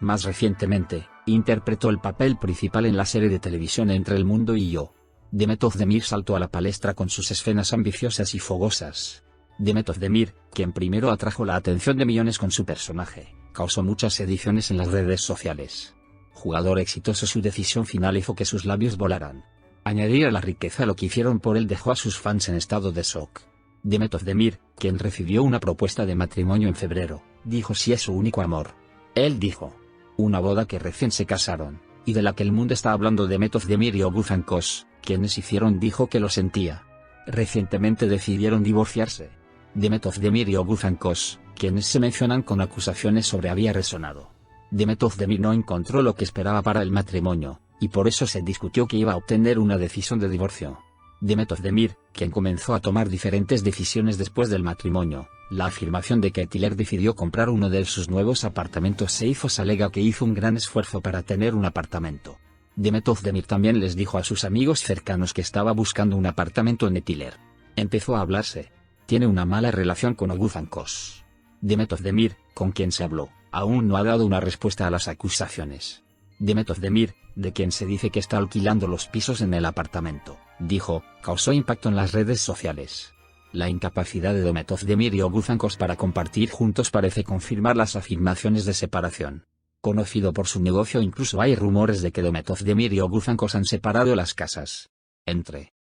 Más recientemente, interpretó el papel principal en la serie de televisión Entre el Mundo y Yo. Demet Demir saltó a la palestra con sus escenas ambiciosas y fogosas. Demet Demir, quien primero atrajo la atención de millones con su personaje, causó muchas ediciones en las redes sociales. Jugador exitoso su decisión final hizo que sus labios volaran. Añadir a la riqueza lo que hicieron por él dejó a sus fans en estado de shock. Demet Demir, quien recibió una propuesta de matrimonio en febrero, dijo si es su único amor. Él dijo, una boda que recién se casaron, y de la que el mundo está hablando de Metov Demir y Oguzhan Kos, quienes hicieron dijo que lo sentía. Recientemente decidieron divorciarse. Demetov Demir y Oguzhan Kos, quienes se mencionan con acusaciones sobre había resonado. Demetov Demir no encontró lo que esperaba para el matrimonio, y por eso se discutió que iba a obtener una decisión de divorcio. Demetov Demir, quien comenzó a tomar diferentes decisiones después del matrimonio, la afirmación de que Tiller decidió comprar uno de sus nuevos apartamentos se hizo alega que hizo un gran esfuerzo para tener un apartamento. Demetov Demir también les dijo a sus amigos cercanos que estaba buscando un apartamento en Tiller. Empezó a hablarse. Tiene una mala relación con Oguzhan Kos. Demetov Demir, con quien se habló, aún no ha dado una respuesta a las acusaciones. Demetov Demir, de quien se dice que está alquilando los pisos en el apartamento, dijo, causó impacto en las redes sociales. La incapacidad de Dometov Demir y Oguzankos para compartir juntos parece confirmar las afirmaciones de separación. Conocido por su negocio incluso hay rumores de que Dometov Demir y Oguzankos han separado las casas. Entre